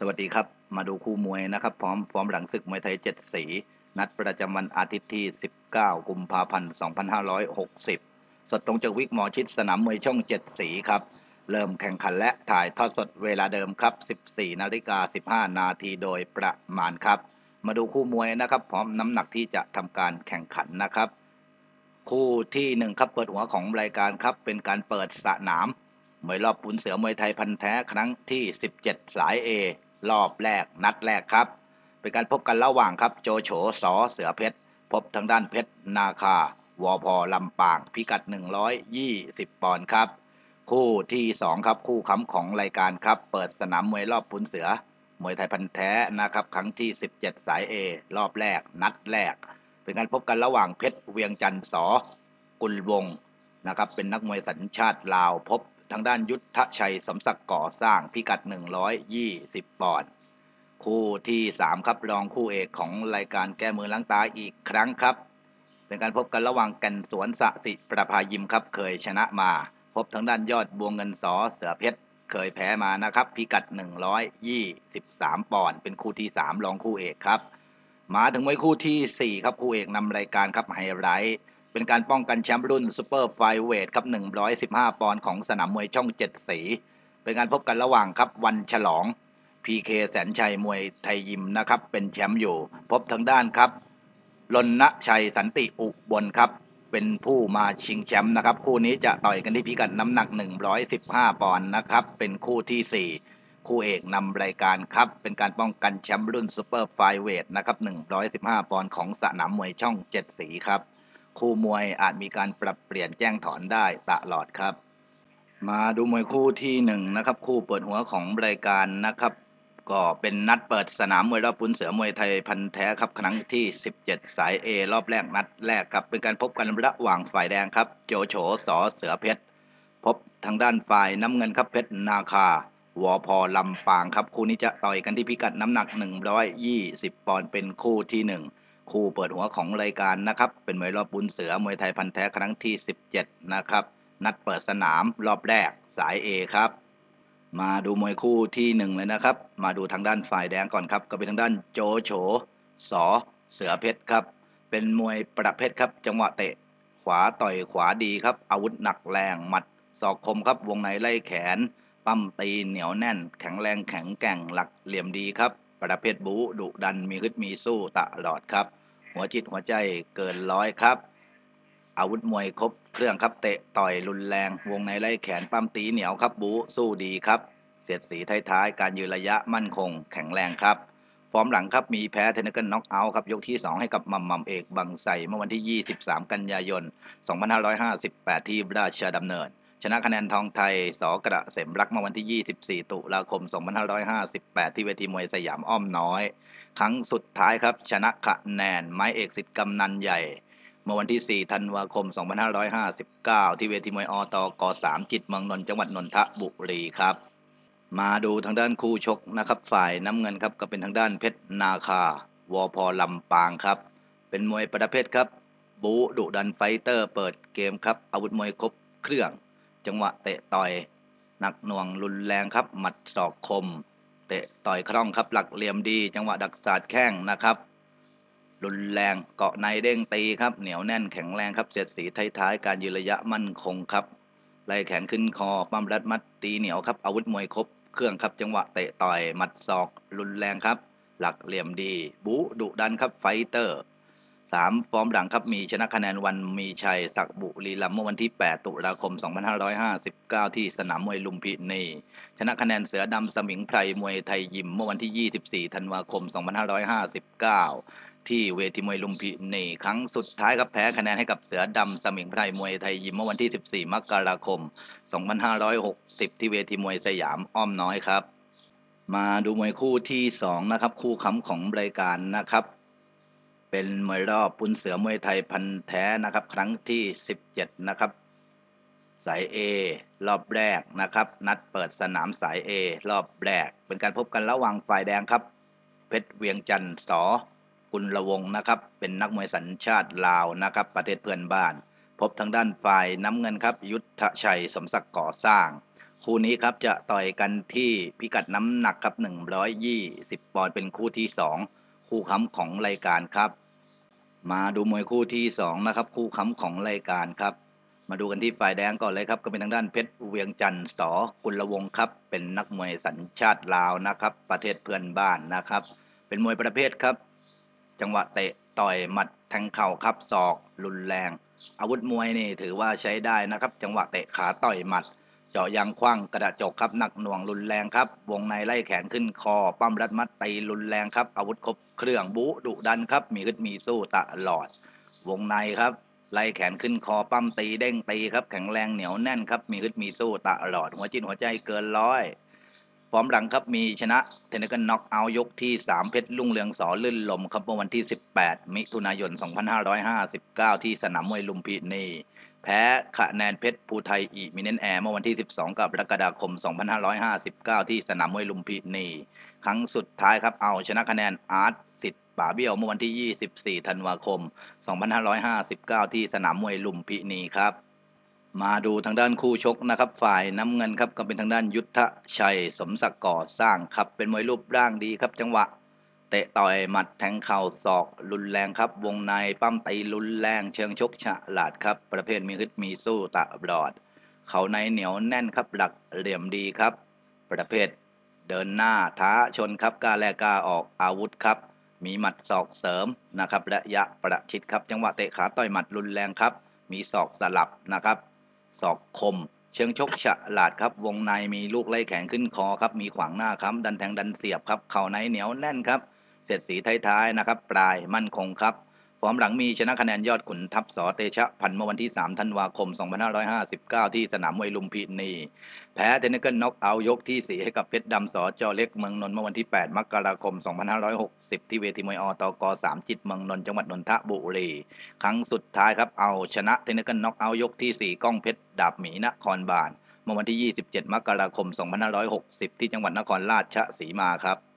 สวัสดีครับ มาดูคู่มวยนะครับ พร้อมฟอร์มหลังศึกมวยไทยเจ็ดสี นัดประจำวันอาทิตย์ที่ 19 กุมภาพันธ์ 2560 สดตรงจากวิกหมอชิดสนามมวยช่องเจ็ดสีครับ เริ่มแข่งขันและถ่ายทอดสดเวลาเดิมครับ 14 นาฬิกา 15 นาทีโดยประมาณครับ มาดูคู่มวยนะครับ พร้อมน้ำหนักที่จะทำการแข่งขันนะครับ คู่ที่หนึ่งครับเปิดหัวของรายการครับ เป็นการเปิดสนามมวยรอบปุนเสือมวยไทยพันแท้ครั้งที่ 17 สาย A รอบแรกนัดแรกครับ เป็นการพบกันระหว่างครับ โจโฉสอเสือเพชร พบทางด้านเพชรนาคาวอพอลำปาง พิกัด 120 ปอนด์ครับ คู่ที่ 2 ครับ คู่ค้ำของรายการครับ เปิดสนามมวยรอบปุนเสือ มวยไทยพันธ์แท้นะครับ ครั้งที่ 17 สาย A รอบแรก นัดแรก เป็นการพบกันระหว่างเพชรเวียงจันทร์สอกุลวงนะครับ เป็นนักมวยสัญชาติลาวพบ ทางด้านยุทธชัยสมศักดิ์ก่อสร้างพิกัด 120 ปอนด์คู่ที่ 3 ครับรองคู่เอกของรายการแก้มือล้างตาอีกครั้งครับ เป็นการพบกันระหว่างกันสวนสะสิประภายิมครับเคยชนะมา พบทางด้านยอดบวงเงินสอเสือเพชรเคยแพ้มานะครับ พิกัด 123 ปอนด์เป็นคู่ที่ 3 รองคู่เอกครับ มาถึงมวยคู่ทีสี่4 ครับคู่เอกนำรายการครับไฮไลท์ เป็นการป้องกันแชมป์รุ่นซูเปอร์ไฟเวทครับ 115 ปอนด์ของสนามมวยช่องเจ็ดสี เป็นการพบกันระหว่างครับวันฉลองพีเคแสนชัยมวยไทยยิมนะครับเป็นแชมป์อยู่ พบทางด้านครับรณชัยสันติอุบลครับ เป็นผู้มาชิงแชมป์นะครับ คู่นี้จะต่อยกันที่พิกัดน้ำหนัก 115 ปอนด์นะครับ เป็นคู่ทีสี่4 คู่เอกนำรายการครับ เป็นการป้องกันแชมป์รุ่นซูเปอร์ไฟเวทนะครับ 115 ปอนด์ของสนามมวยช่องเจ็ดสีครับ คู่มวยอาจมีการปรับเปลี่ยนแจ้งถอนได้ตลอดครับ มาดูมวยคู่ที่หนึ่งนะครับ คู่เปิดหัวของรายการนะครับ ก็เป็นนัดเปิดสนามมวยรอบปุนเสือมวยไทยพันแท้ครับครั้งที่ 17 สาย A รอบแรกนัดแรกครับเป็นการพบกันระหว่างฝ่ายแดงครับ โจโฉสอเสือเพชรพบทางด้านฝ่ายน้ำเงินครับเพชรนาคาวอพอลำปางครับ คู่นี้จะต่อยกันที่พิกัดน้ำหนัก 120 ปอนด์เป็นคู่ที่หนึ่ง คู่เปิดหัวของรายการนะครับ เป็นมวยรอบบุญเสือมวยไทยพันธุ์แท้ครั้งที่ 17 นะครับ นัดเปิดสนามรอบแรกสาย A ครับ มาดูมวยคู่ที่หนึ่งเลยนะครับ มาดูทางด้านฝ่ายแดงก่อนครับ ก็เป็นทางด้านโจโฉสอเสือเพชรครับ เป็นมวยประเภทครับ จังหวะเตะ ขวาต่อยขวาดีครับ อาวุธหนักแรงหมัดศอกคมครับ วงในไล่แขน ปั้มตีเหนียวแน่น แข็งแรงแข็งแกร่งหลักเหลี่ยมดีครับประเภทบูดุดันมีฮึดมีสู้ตลอดครับ หัวจิตหัวใจเกินร้อยครับ อาวุธมวยครบเครื่องครับเตะต่อยรุนแรง วงในไล่แขนปั้มตีเหนียวครับบูสู้ดีครับเสียดสีท้ายๆการยืนระยะมั่นคง แข็งแรงครับฟอร์มหลังครับมีแพ้เทนนิสน็อกเอาท์ครับยกที่ 2 ให้กับมัมมัมเอกบังไสเมื่อวันที่ 23 กันยายน 2558 ที่ราชดำเนิน ชนะคะแนนทองไทยสอกระเสมรักเมื่อวันที่ 24 ตุลาคม 2558 ที่เวทีมวยสยามอ้อมน้อยครั้งสุดท้ายครับ ชนะคะแนนไม้เอกสิทธิ์กำนันใหญ่ เมื่อวันที่ 4 ธันวาคม 2559 ที่เวทีมวยอตก3จิตเมืองนนท์จังหวัดนนทบุรีครับ มาดูทางด้านคู่ชกนะครับฝ่ายน้ำเงินครับก็เป็นทางด้านเพชรนาคาวอพอลำปางครับ เป็นมวยประเภทครับ บูดุดันไฟเตอร์เปิดเกมครับ อาวุธมวยครบเครื่อง จังหวะเตะต่อย หนักหน่วงรุนแรงครับ หมัดศอกคม เตะต่อยคล่องครับหลักเหลี่ยมดี จังหวะดักศาสตร์แข้งนะครับ รุนแรงเกาะในเด้งตีครับ เหนียวแน่นแข็งแรงครับเสียดสีท้ายๆการยืนระยะมั่นคงครับไล่แขนขึ้นคอปั้มรัดมัดตีเหนียวครับอาวุธมวยครบเครื่องครับจังหวะเตะต่อยหมัดศอก รุนแรงครับ หลักเหลี่ยมดี บูดุดันครับไฟเตอร์ สามฟอร์มหลังครับมีชนะคะแนนวันมีชัยศักบุรีรัมย์เมื่อวันที่ 8 ตุลาคม 2559 ที่สนามมวยลุมพินีชนะคะแนนเสือดำสมิงไพรมวยไทยยิมเมื่อวันที่ 24 ธันวาคม 2559 ที่เวทีมวยลุมพินีครั้งสุดท้ายครับแพ้คะแนนให้กับเสือดำสมิงไพรมวยไทยยิมเมื่อวันที่ 14 มกราคม 2560 ที่เวทีมวยสยามอ้อมน้อยครับ มาดูมวยคู่ที่ 2 นะครับ คู่ค้ำของรายการนะครับ เป็นมวยรอบปุนเสือมวยไทยพันแท้นะครับ ครั้งที่ 17 นะครับ สาย A รอบแรกนะครับ นัดเปิดสนามสาย A รอบแรก เป็นการพบกันระหว่างฝ่ายแดงครับ เพชรเวียงจันทร์สอกุลระวงนะครับ เป็นนักมวยสัญชาติลาวนะครับ ประเทศเพื่อนบ้าน พบทางด้านฝ่ายน้ำเงินครับ ยุทธชัยสมศักดิ์ก่อสร้างคคู่นี้ครับจะต่อยกันที่พิกัดน้ำหนักครับ 120 ปอนด์เป็นคู่ที่ 2 คู่ค้ำของรายการครับ มาดูมวยคู่ที่2นะครับคู่ค้ำของรายการครับ มาดูกันที่ฝ่ายแดงก่อนเลยครับก็เป็นทางด้านเพชรเวียงจันทร์สกุลวงครับ เป็นนักมวยสัญชาติลาวนะครับ ประเทศเพื่อนบ้านนะครับ เป็นมวยประเภทครับ จังหวะเตะต่อยหมัดแทงเข่าครับศอก รุนแรง อาวุธมวยนี่ถือว่าใช้ได้นะครับ จังหวะเตะขาต่อยหมัดาะยางคว้างกระดาจกครับหนักหน่วงรุนแรงครับ วงในไล่แขนขึ้นคอ ปั้มรัดมัดตีรุนแรงครับ อาวุธครบเครื่องบุดุดันครับ มีขึ้นมีสู้ตลอด วงในครับ ไล่แขนขึ้นคอปั้มตีเด้งตีครับ แข็งแรงเหนียวแน่นครับ มีขึ้นมีสู้ตลอด หัวจิตหัวใจเกินร้อยฟอร์มหลังครับมีชนะเทนนิกันน็อกเอายกที่ 3 เพชรลุ่งเรืองสอลื่นลมครับเมื่อวันที่ 18 มิถุนายน 2559 ที่สนามมวยลุมพินี พ้คะแนนเพชรภูไทยอีมิเนนแอร์เมื่อวันที่ 12 กับรกฎาคม 2559 ที่สนามมวยลุมพินี ครั้งสุดท้ายครับ เอาชนะคะแนนอาร์ตสิทธิ์ป่าเบี้ยวเมื่อวันที่ 24 ธันวาคม 2559 ที่สนามมวยลุมพินีครับ มาดูทางด้านคู่ชกนะครับ ฝ่ายน้ำเงินครับก็เป็นทางด้านยุทธชัยสมศักดิ์ก่อสร้างครับ เป็นมวยรูปร่างดีครับ จังหวะ เตะต่อยหมัดแทงเข่าศอกรุนแรงครับ วงในปั้มตีรุนแรง เชิงชกฉลาดครับ ประเภทมีฮึดมีสู้ตะบลอด เขาในเหนียวแน่นครับหลักเหลี่ยมดีครับ ประเภทเดินหน้าท้าชนครับกล้าแลกกล้าออกอาวุธครับ มีหมัดศอกเสริมนะครับระยะประชิดครับ จังหวะเตะขาต่อยหมัดรุนแรงครับ มีศอกสลับนะครับศอกคม เชิงชกฉลาดครับ วงในมีลูกไล่แขนขึ้นคอครับ มีขวางหน้าครับ ดันแทงดันเสียบครับ เข่าในเหนียวแน่นครับ เสร็จสีท้ายๆนะครับ ปลายมั่นคงครับฟอร์มหลังมีชนะคะแนนยอดขุนทัพสอเตชะพันเมื่อวันที่ 3 ธันวาคม 2559 ที่สนามมวยลุมพินี แพ้เทนนิเกิลน็อกเอายกที่ 4 ให้กับเพชรดำสอจอเล็กเมืองนนท์เมื่อวันที่ 8 มกราคม 2560 ที่เวทีมวยอตก3จิตเมืองนนท์จังหวัดนนทบุรี ครั้งสุดท้ายครับเอาชนะเทนนิเกิลน็อกเอายกที่ 4 ก้องเพชรดาบหมีนครบาลเมื่อวันที่ 27 มกราคม 2560 ที่จังหวัดนครราชสีมาครับ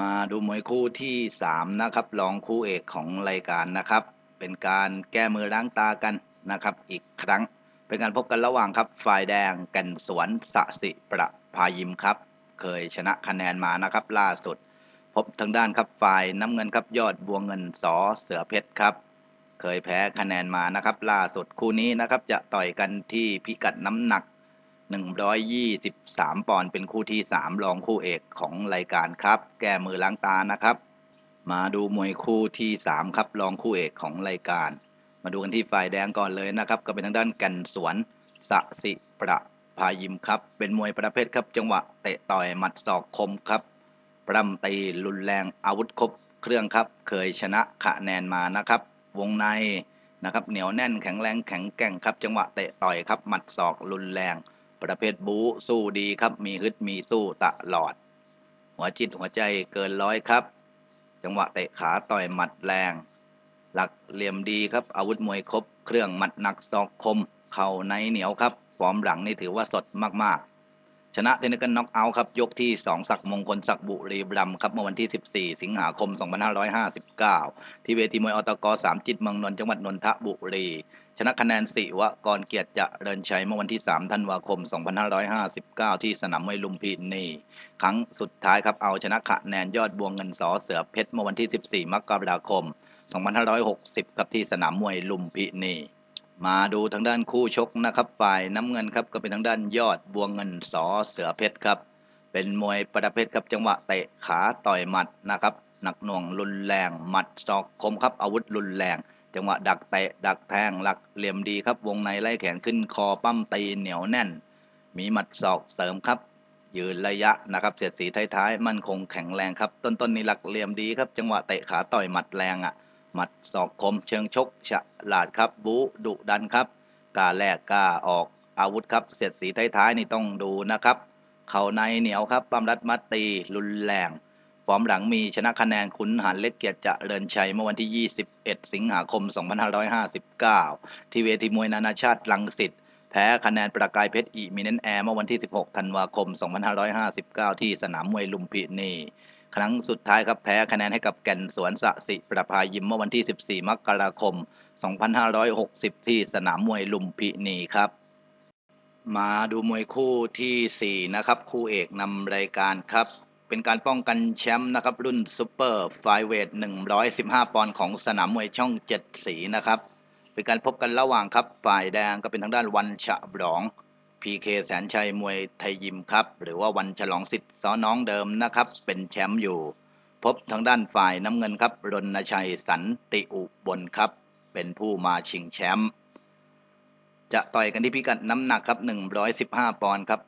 มาดูมวยคู่ที่สามนะครับรองคู่เอกของรายการนะครับ เป็นการแก้มือล้างตากันนะครับ อีกครั้ง เป็นการพบกันระหว่างครับฝ่ายแดงกันสวนสสิประพายิมครับ เคยชนะคะแนนมานะครับ ล่าสุด พบทางด้านครับฝ่ายน้ำเงินครับยอดบัวเงินสอเสือเพชรครับ เคยแพ้คะแนนมานะครับ ล่าสุดคู่นี้นะครับจะต่อยกันที่พิกัดน้ำหนัก 123 ปอนด์เป็นคู่ที่ 3 รองคู่เอกของรายการครับ แก้มือล้างตานะครับ มาดูมวยคู่ที่ 3 ครับรองคู่เอกของรายการ มาดูกันที่ฝ่ายแดงก่อนเลยนะครับ ก็เป็นทางด้านกันสวนสสิประพายิมครับ เป็นมวยประเภทครับ จังหวะเตะต่อยหมัดศอกคมครับปรำตีรุนแรงอาวุธครบเครื่องครับ เคยชนะคะแนนมานะครับ วงในนะครับ เหนียวแน่นแข็งแรงแข็งแกร่งครับ จังหวะเตะต่อยครับหมัดศอกรุนแรง ประเภทบู๊สู้ดีครับ มีฮึดมีสู้ตลอด หัวจิตหัวใจเกินร้อยครับ จังหวะเตะขาต่อยหมัดแรง หลักเหลี่ยมดีครับ อาวุธมวยครบ เครื่องหมัดหนักซอกคม เข่าในเหนียวครับฟอร์มหลังนี่ถือว่าสดมากๆ ชนะเทนนิกันน็อกเอาท์ครับ ยกที่ 2 ศักมงคลศักบุรีบรัมครับ เมื่อวันที่ 14 สิงหาคม 2559 ที่เวทีมวยอตก3จิตเมืองนนท์จังหวัดนนทบุรี ชนะคะแนนสิวะกรเกียรติจะเจริญชัยเมื่อวันที่ 3 ธันวาคม 2559 ที่สนามมวยลุมพินีครั้งสุดท้ายครับเอาชนะคะแนนยอดบวงเงินสอเสือเพชรเมื่อวันที่ 14 มกราคม 2560 ครับที่สนามมวยลุมพินี มาดูทางด้านคู่ชกนะครับ ฝ่ายน้ำเงินครับก็เป็นทางด้านยอดบวงเงินสอเสือเพชรครับ เป็นมวยประเภทครับจังหวะเตะขาต่อยหมัดนะครับหนักหน่วงรุนแรงหมัดศอกคมครับอาวุธรุนแรง จังหวะดักเตะดักแทงหลักเหลี่ยมดีครับ วงในไล่แขนขึ้นคอปั้มตีเหนียวแน่น มีหมัดศอกเสริมครับ ยืนระยะนะครับเสียดสีท้ายๆมั่นคงแข็งแรงครับ ต้นๆนี่หลักเหลี่ยมดีครับ จังหวะเตะขาต่อยหมัดแรงอะ หมัดศอกคมเชิงชกฉลาดครับ บูดุดันครับกล้าแลกกล้าออกอาวุธครับเสียดสีท้ายๆนี่ต้องดูนะครับ เข่าในเหนียวครับปั้มรัดมัดตีรุนแรงฟอร์มหลังมีชนะคะแนนขุนหันเล็กเกียรติเจริญชัยเมื่อวันที่ 21 สิงหาคม 2559 ที่เวทีมวยนานาชาติลังสิตแพ้คะแนนประกายเพชรอีมิเนนแอร์เมื่อวันที่ 16 ธันวาคม 2559 ที่สนามมวยลุมพินี ครั้งสุดท้ายครับแพ้คะแนนให้กับแก่นสวนสะสิประภายิมเมื่อวันที่ 14 มกราคม 2560 ที่สนามมวยลุมพินีครับ มาดูมวยคู่ที่สี่นะครับ คู่เอกนำรายการครับเป็นการป้องกันแชมป์นะครับ รุ่นซูเปอร์ไฟเวท115 ปอนด์ของสนามมวยช่องเจ็ดสีนะครับ เป็นการพบกันระหว่างครับฝ่ายแดงก็เป็นทางด้านวันฉลอง พีเคแสนชัยมวยไทยยิมครับ หรือว่าวันฉลองสิทธิ์ซ้อน้องเดิมนะครับ เป็นแชมป์อยู่ พบทางด้านฝ่ายน้ำเงินครับรณชัยสันติอุบลครับ เป็นผู้มาชิงแชมป์จะต่อยกันที่พิกัดน้ำหนักครับ 115 ปอนด์ครับ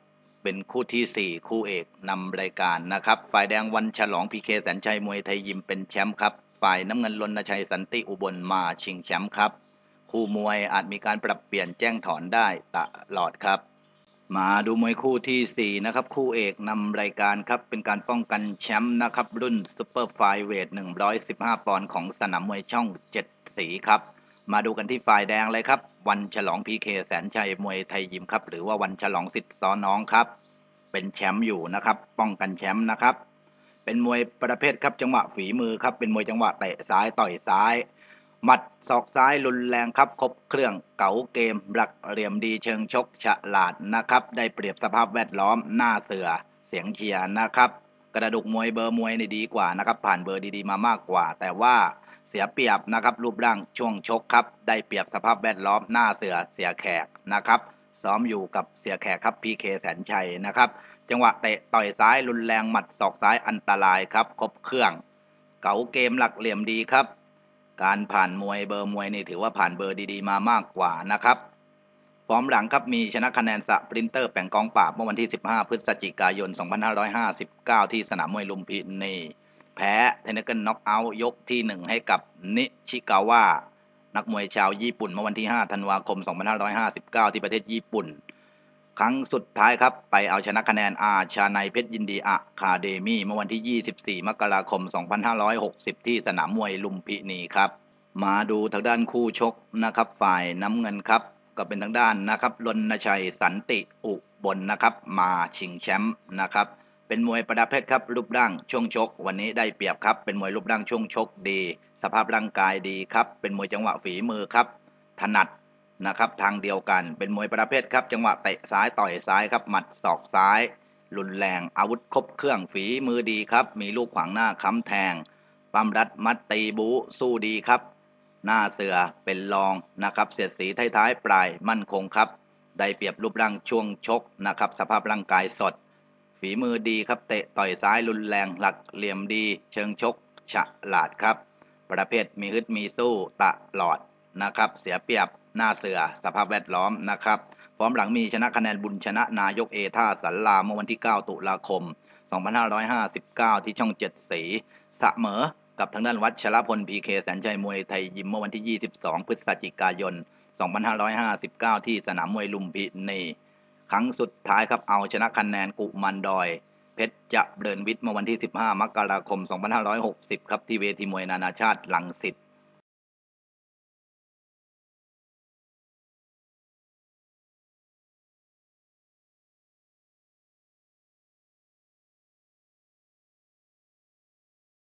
เป็นคู่ทีสี่ 4 คู่เอกนำรายการนะครับ ฝ่ายแดงวันฉลองพีเคแสนชัยมวยไทยยิมเป็นแชมป์ครับ ฝ่ายน้ำเงินรณชัยสันติอุบลมาชิงแชมป์ครับ คู่มวยอาจมีการปรับเปลี่ยนแจ้งถอนได้ตลอดครับ มาดูมวยคู่ที่ 4 นะครับ คู่เอกนำรายการครับ เป็นการป้องกันแชมป์นะครับ รุ่นซูเปอร์ไฟเวท 115 ปอนด์ของสนามมวยช่อง 7 สีครับ มาดูกันที่ฝ่ายแดงเลยครับ วันฉลองพีเคแสนชัยมวยไทยยิมครับ หรือว่าวันฉลองสิทธิ์ซ้อน้องครับ เป็นแชมป์อยู่นะครับ ป้องกันแชมป์นะครับ เป็นมวยประเภทครับจังหวะฝีมือครับ เป็นมวยจังหวะเตะซ้ายต่อยซ้าย หมัดศอกซ้ายรุนแรงครับครบเครื่องเก๋าเกมหลักเหลี่ยมดีเชิงชกฉลาดนะครับ ได้เปรียบสภาพแวดล้อมหน้าเสือเสียงเชียร์นะครับ กระดูกมวยเบอร์มวยนี่ดีกว่านะครับ ผ่านเบอร์ดีๆมามากกว่า แต่ว่าเสียเปรียบนะครับ รูปร่างช่วงชกครับ ได้เปรียบสภาพแวดล้อมหน้าเสือเสียแขกนะครับซ้อมอยู่กับเสียแขกครับพีเคแสนชัยนะครับ จังหวะเตะต่อยซ้ายรุนแรงหมัดศอกซ้ายอันตรายครับครบเครื่อง เก๋าเกมหลักเหลี่ยมดีครับ การผ่านมวยเบอร์มวยนี่ถือว่าผ่านเบอร์ดีๆ มามากกว่านะครับฟอร์มหลังครับมีชนะคะแนนสะปรินเตอร์แป่งกองปราบเมื่อวันที่ 15 พฤศจิกายน 2559 ที่สนามมวยลุมพินีแพ้เทนเกิลน็อกเอาท์ยกที่ 1 ให้กับนิชิกาวะนักมวยชาวญี่ปุ่นเมื่อวันที่ 5 ธันวาคม 2559 ที่ประเทศญี่ปุ่น ครั้งสุดท้ายครับ ไปเอาชนะคะแนนอาชาในเพชรยินดีอะคาเดมี่เมื่อวันที่ 24 มกราคม 2560 ที่สนามมวยลุมพินีครับ มาดูทางด้านคู่ชกนะครับ ฝ่ายน้ำเงินครับ ก็เป็นทางด้านนะครับรณชัยสันติอุบลนะครับ มาชิงแชมป์นะครับเป็นมวยประดับเภทครับรูปร่างช่วงชก วันนี้ได้เปรียบครับ เป็นมวยรูปร่างช่วงชกดี สภาพร่างกายดีครับ เป็นมวยจังหวะฝีมือครับ ถนัด นะครับทางเดียวกันเป็นมวยประเภทครับ จังหวะเตะซ้ายต่อยซ้ายครับหมัดศอกซ้าย รุนแรงอาวุธครบเครื่องฝีมือดีครับ มีลูกขวางหน้าค้ำแทงปั้มรัดมัดตีบูสู้ดีครับ หน้าเสือเป็นรองนะครับเสียดสีท้ายๆปลายมั่นคงครับ ได้เปรียบรูปร่างช่วงชกนะครับ สภาพร่างกายสด ฝีมือดีครับเตะต่อยซ้ายรุนแรงหลักเหลี่ยมดี เชิงชกฉลาดครับ ประเภทมีฮึดมีสู้ตลอดนะครับ เสียเปรียบ หน้าเสือ สภาพแวดล้อมนะครับพร้อมหลังมีชนะคะแนนบุญชนะนายกเอท่าสันลาเมื่อวันที่ 9 ตุลาคม 2559 ที่ช่องเจ็ดสีเสมอ กับทางด้านวัชรพลพีเคแสนชัยมวยไทยยิมเมื่อวันที่ 22 พฤศจิกายน 2559 ที่สนามมวยลุมพินีครั้งสุดท้ายครับเอาชนะคะแนนกุมันดอย เพชรจะเดินวิทย์เมื่อวันที่ 15 มกราคม 2560 ครับที่เวทีมวยนานาชาติหลังสิต